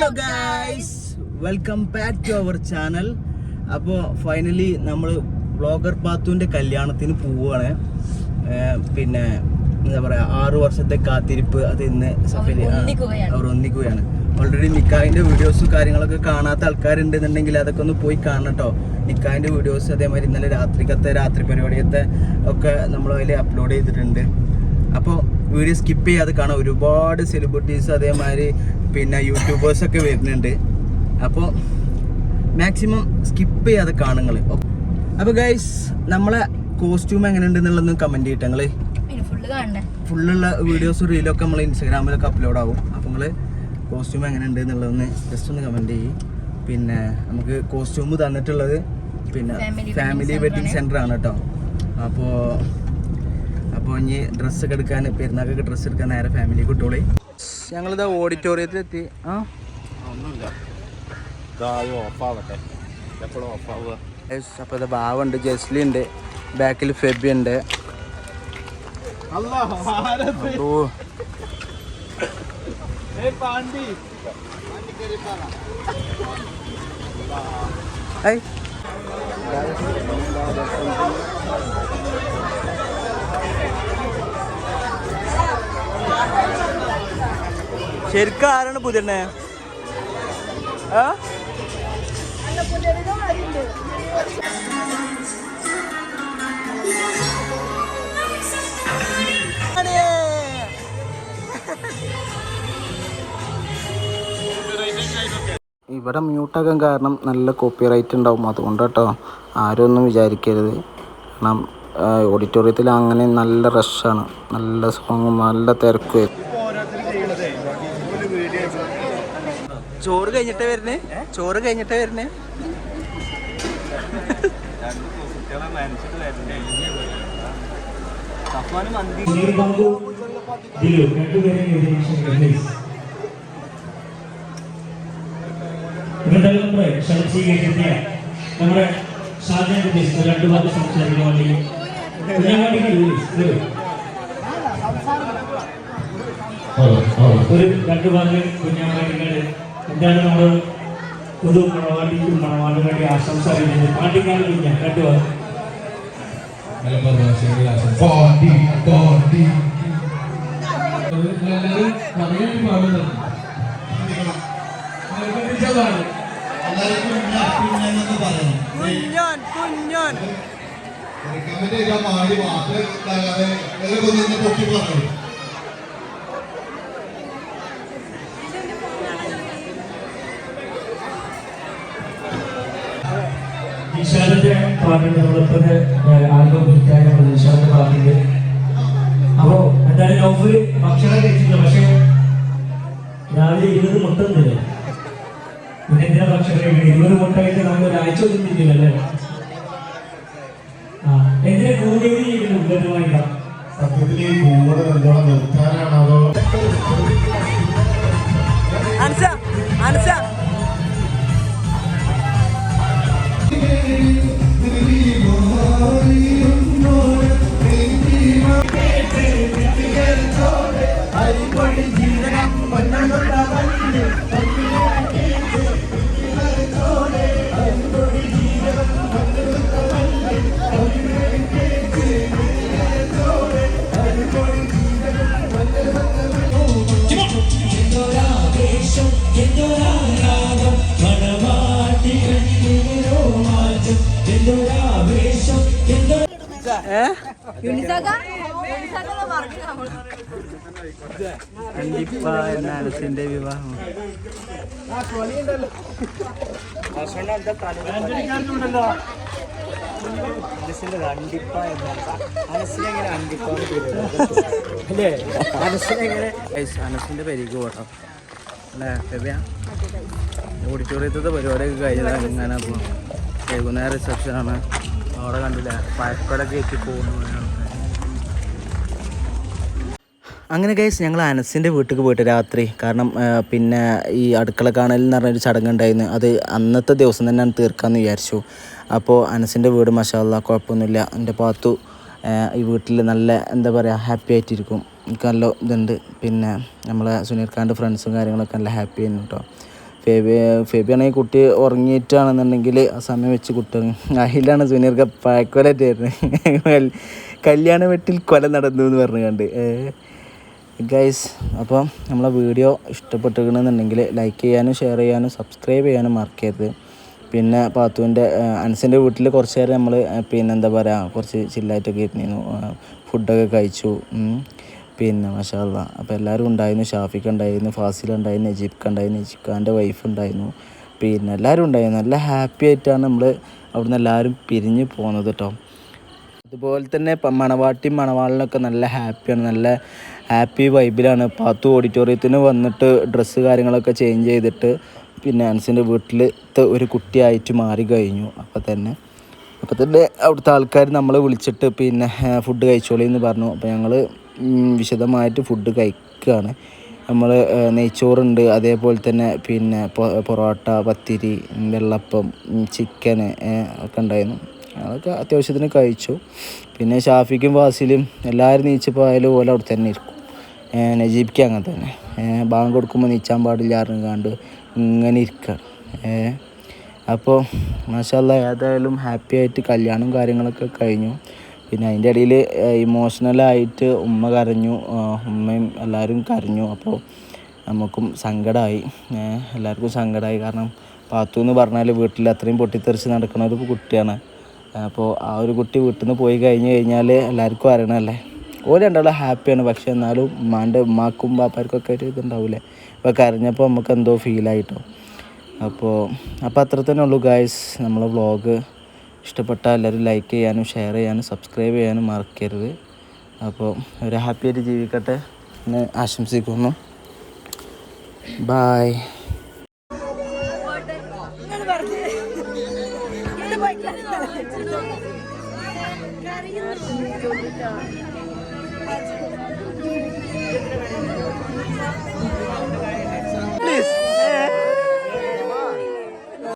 Hello guys welcome back to our channel അപ്പോൾ finally നമ്മൾ blogger പാത്തുവിന്റെ കല്യാണത്തിന് പോവുകയാണ് പിന്നെ എന്താ പറയുക ആറു വർഷത്തെ കാത്തിരിപ്പ് അത് ഇന്ന് സഫലി. അവർ ഒന്നിക്കുകയാണ്. ഓൾറെഡി നിക്കായിന്റെ വീഡിയോസും കാര്യങ്ങളൊക്കെ കാണാത്ത ആൾക്കാരുണ്ടെന്നുണ്ടെങ്കിൽ അതൊക്കെ ഒന്ന് പോയി കാണട്ടോ നിക്കായിന്റെ വീഡിയോസ് അതേമാതിരി ഇന്നലെ രാത്രിക്കത്തെ രാത്രി പരിപാടിയത്തെ ഒക്കെ നമ്മൾ അതിൽ അപ്ലോഡ് ചെയ്തിട്ടുണ്ട്. അപ്പോൾ വീഡിയോ സ്കിപ്പ് ചെയ്യാതെ കാണാം ഒരുപാട് സെലിബ്രിറ്റീസ് അതേമാതിരി പിന്നെ യൂട്യൂബേഴ്സ് ഒക്കെ വരുന്നുണ്ട്. അപ്പോൾ മാക്സിമം സ്കിപ്പ് ചെയ്യാതെ കാണുങ്ങൾ അപ്പോൾ ഗൈസ് നമ്മളെ കോസ്റ്റ്യൂം എങ്ങനെയുണ്ട് എന്നുള്ളതൊന്ന് കമന്റ് ചെയ്യട്ടെ നിങ്ങൾ ഫുള്ളുള്ള വീഡിയോസ് റീലൊക്കെ നമ്മൾ ഇൻസ്റ്റാഗ്രാമിലൊക്കെ അപ്ലോഡ് ആവും അപ്പോൾ നിങ്ങൾ കോസ്റ്റ്യൂം എങ്ങനെ എങ്ങനെയുണ്ട് എന്നുള്ളതൊന്ന് ജസ്റ്റ് ഒന്ന് കമന്റ് ചെയ്യും. പിന്നെ നമുക്ക് കോസ്റ്റ്യൂം തന്നിട്ടുള്ളത് പിന്നെ ഫാമിലി വെഡിങ് സെന്റർ ആണ്. കേട്ടോ അപ്പോൾ അപ്പോൾ ഇനി ഡ്രസ്സൊക്കെ എടുക്കാൻ പെരുന്നാക്കൊക്കെ ഡ്രസ്സ് എടുക്കാൻ നേരെ ഫാമിലി കുട്ടികളെ. ഞങ്ങളിത് ഓഡിറ്റോറിയത്തിൽ എത്തി ആ? ഒന്നുമില്ല. ഇതാദ്യം ഓഫാവട്ടെ എപ്പോഴും ഓഫാവുക അപ്പോൾ ഇത് ബാവുണ്ട് ജസ്ലി ഉണ്ട് ബാക്കിൽ ഫെബി ഉണ്ട്. ഓ ഐ ശരിക്കും ആരാണ് പുതിരണേ ഇവിടെ മ്യൂട്ടാക്കാൻ കാരണം നല്ല കോപ്പി റൈറ്റ് ഉണ്ടാവും. അതുകൊണ്ട് കേട്ടോ ആരും ഒന്നും വിചാരിക്കരുത്. കാരണം ഓഡിറ്റോറിയത്തിൽ അങ്ങനെ നല്ല റഷാണ് നല്ല സോങ്ങും നല്ല തിരക്കും ചോറ് കഴിഞ്ഞിട്ടേ വരുന്നേ ചോറ് കഴിഞ്ഞിട്ടേ വരുന്നേ നമ്മുടെ നമ്മുടെ ഷാജാൻ രണ്ടു ഭാഗം സംസാരിക്കാൻ വേണ്ടി. ഒരു രണ്ടു വാക്ക് കുഞ്ഞാവാടികൾ എന്താണ് നമ്മൾ പുതു മണവാടിക്കും മണവാടിന് വേണ്ടി ആശംസ അറിയുന്നത് പാട്ടിക്കാട് കുഞ്ഞ വാക്ക് മലബാർ ബോഡി എല്ലാവരും പറയാൻ പാടുന്നത് നിർബന്ധിച്ചതാണ് കമന്റ് ചെയ്താൽ മാറി മാത്രം പൊക്കി പറഞ്ഞു നിഷാദിന്റെ പാട്ടുണ്ട് നമ്മളിപ്പത് ആൽബം ഹിറ്റായ നിഷാദിന്റെ പാട്ടുണ്ട് അപ്പോ എന്തായാലും നൗഫൽ ഭക്ഷണം കഴിച്ചില്ല പക്ഷെ രാവിലെ ഇരുപത് മുട്ട ഒന്നുമില്ല പിന്നെ എന്തിനാ ഭക്ഷണം കഴിക്കുന്നത് ഇരുപത് മുട്ട കഴിച്ച് നമ്മൾ ഒരാഴ്ച ഒന്നും തിന്നില്ലല്ലേ ആ എന്തിനാ കൂടുതൽ ചെയ്യുന്നു ഉള്ളതുമായിട്ടാ സത്യത്തിൽ ഈ കൂടെ നിർത്താനാണോ ഏ? കണ്ടിപ്പാ എന്ന അനസിന്റെ വിവാഹം അണ്ടിപ്പ അനസിനെങ്ങനെ അല്ലേ? അനസിനെങ്ങനെ അനസിന്റെ പരിക്ക് പോട്ടോ. അല്ലേ ഓഡിറ്റോറിയത്തിലത്തെ പരിപാടിയൊക്കെ കഴിഞ്ഞതാണ് ഇങ്ങനെ വൈകുന്നേരം റിസപ്ഷനാണ് അവിടെ കണ്ടില്ല? പഴക്കൊലൊക്കെ എത്തി പോകുന്നു അങ്ങനെ ഗൈസ് ഞങ്ങൾ അനസിന്റെ വീട്ടിൽ പോയിട്ട് രാത്രി. കാരണം പിന്നെ ഈ അടുക്കള കാണൽ എന്ന് പറഞ്ഞൊരു ചടങ്ങുണ്ടായിരുന്നു അത് അന്നത്തെ ദിവസം തന്നെ ഞാൻ തീർക്കാമെന്ന് വിചാരിച്ചു. അപ്പോൾ അനസിന്റെ വീട് മഷാല്ല കുഴപ്പമൊന്നുമില്ല. എന്റെ പാത്തു ഈ വീട്ടിൽ നല്ല എന്താ പറയുക ഹാപ്പി ആയിട്ടിരിക്കും. എനിക്ക് നല്ല ഇതുണ്ട്. പിന്നെ നമ്മളെ സുനീർ ഖാന്റെ ഫ്രണ്ട്സും കാര്യങ്ങളൊക്കെ നല്ല ഹാപ്പി ആയിരുന്നു കേട്ടോ ഫേബി ഫേബിയാണെങ്കിൽ കുട്ടി ഉറങ്ങിയിട്ടാണെന്നുണ്ടെങ്കിൽ ആ സമയം വെച്ച് കുട്ടി അതിലാണ് സുനീർക്ക് പഴക്കൊലായിട്ട് വരുന്നത് കല്യാണ വെട്ടിൽ കൊല നടന്നു എന്ന് പറഞ്ഞു കണ്ട്. ഗൈസ് അപ്പം നമ്മളെ വീഡിയോ ഇഷ്ടപ്പെട്ടിരിക്കണമെന്നുണ്ടെങ്കിൽ ലൈക്ക് ചെയ്യാനും ഷെയർ ചെയ്യാനും സബ്സ്ക്രൈബ് ചെയ്യാനും മറക്കരുത്. പിന്നെ പാത്തുവിന്റെ അൻസിന്റെ വീട്ടിൽ കുറച്ച് നേരം നമ്മൾ പിന്നെ എന്താ പറയുക കുറച്ച് ചില്ലായിട്ടൊക്കെ ഇരുന്നിരുന്നു. ഫുഡൊക്കെ കഴിച്ചു. പിന്നെ മഷാല്ല അപ്പോൾ എല്ലാവരും ഉണ്ടായിരുന്നു. ഷാഫിക്ക് ഉണ്ടായിരുന്നു ഫാസിൽ ഉണ്ടായിരുന്നു നജീബ്ക്ക് ഉണ്ടായിരുന്നു നജീബ്ഖാന്റെ വൈഫ് ഉണ്ടായിരുന്നു. പിന്നെ എല്ലാവരും ഉണ്ടായിരുന്നു. നല്ല ഹാപ്പി ആയിട്ടാണ് നമ്മൾ അവിടുന്ന് എല്ലാവരും പിരിഞ്ഞ് പോകുന്നത് കേട്ടോ അതുപോലെ തന്നെ മണവാട്ടിയും മണവാളിനൊക്കെ നല്ല ഹാപ്പിയാണ് നല്ല ഹാപ്പി വൈബിലാണ് പാത്തു ഓഡിറ്റോറിയത്തിന് വന്നിട്ട് ഡ്രസ്സ് കാര്യങ്ങളൊക്കെ ചേഞ്ച് ചെയ്തിട്ട് പിന്നെ ആൻസിന്റെ വീട്ടിലത്തെ ഒരു കുട്ടിയായിട്ട് മാറി കഴിഞ്ഞു. അപ്പോൾ തന്നെ അപ്പോൾ തന്നെ അവിടുത്തെ ആൾക്കാർ നമ്മളെ വിളിച്ചിട്ട് പിന്നെ ഫുഡ് കഴിച്ചോളി എന്ന് പറഞ്ഞു. അപ്പോൾ ഞങ്ങൾ വിശദമായിട്ട് ഫുഡ് കഴിക്കുകയാണ് നമ്മൾ നെയ്ച്ചോറുണ്ട് അതേപോലെ തന്നെ പിന്നെ പൊറോട്ട പത്തിരി വെള്ളപ്പം ചിക്കന് ഒക്കെ ഉണ്ടായിരുന്നു. അതൊക്കെ അത്യാവശ്യത്തിന് കഴിച്ചു. പിന്നെ ഷാഫിക്കും വാസിലും എല്ലാവരും നീച്ചപ്പോൾ ആയാലും പോലെ അവിടെ തന്നെ ഇരിക്കും. നജീബിക്ക് അങ്ങനെ തന്നെ. ബാങ്ക് കൊടുക്കുമ്പോൾ നീച്ചാൻ പാടില്ല അറിഞ്ഞാണ്ട് ഇങ്ങനെ ഇരിക്കുകയാണ് ഏഹ് അപ്പോൾ മാഷല്ല ഏതായാലും ഹാപ്പി ആയിട്ട് കല്യാണം കാര്യങ്ങളൊക്കെ കഴിഞ്ഞു. പിന്നെ അതിന്റെ ഇടയിൽ ഇമോഷണലായിട്ട് ഉമ്മ കരഞ്ഞു. ഉമ്മയും എല്ലാവരും കരഞ്ഞു. അപ്പോൾ നമുക്കും സങ്കടമായി എല്ലാവർക്കും സങ്കടമായി കാരണം പാത്തു എന്ന് പറഞ്ഞാൽ വീട്ടിൽ അത്രയും പൊട്ടിത്തെറിച്ച് നടക്കുന്ന ഒരു കുട്ടിയാണ്. അപ്പോൾ ആ ഒരു കുട്ടി വീട്ടിൽ നിന്ന് പോയി കഴിഞ്ഞ് കഴിഞ്ഞാൽ എല്ലാവർക്കും അറിയണമല്ലേ ഓര് രണ്ടാളും ഹാപ്പിയാണ്. പക്ഷേ എന്നാലും ഉമ്മാന്റെ ഉമ്മാക്കും പാപ്പാർക്കൊക്കെ ഒരു ഇതുണ്ടാവില്ലേ അപ്പോൾ കരഞ്ഞപ്പോൾ നമുക്ക് എന്തോ ഫീലായിട്ടോ അപ്പോൾ അപ്പോൾ അത്ര തന്നെ ഉള്ളൂ ഗായ്സ് നമ്മളെ വ്ളോഗ് ഇഷ്ടപ്പെട്ടാൽ എല്ലാവരും ലൈക്ക് ചെയ്യാനും ഷെയർ ചെയ്യാനും സബ്സ്ക്രൈബ് ചെയ്യാനും മറക്കരുത്. അപ്പോൾ ഒരു ഹാപ്പി ആയിട്ട് ജീവിക്കട്ടെ എന്ന് ആശംസിക്കുന്നു. ബായ് കറിയുന്നു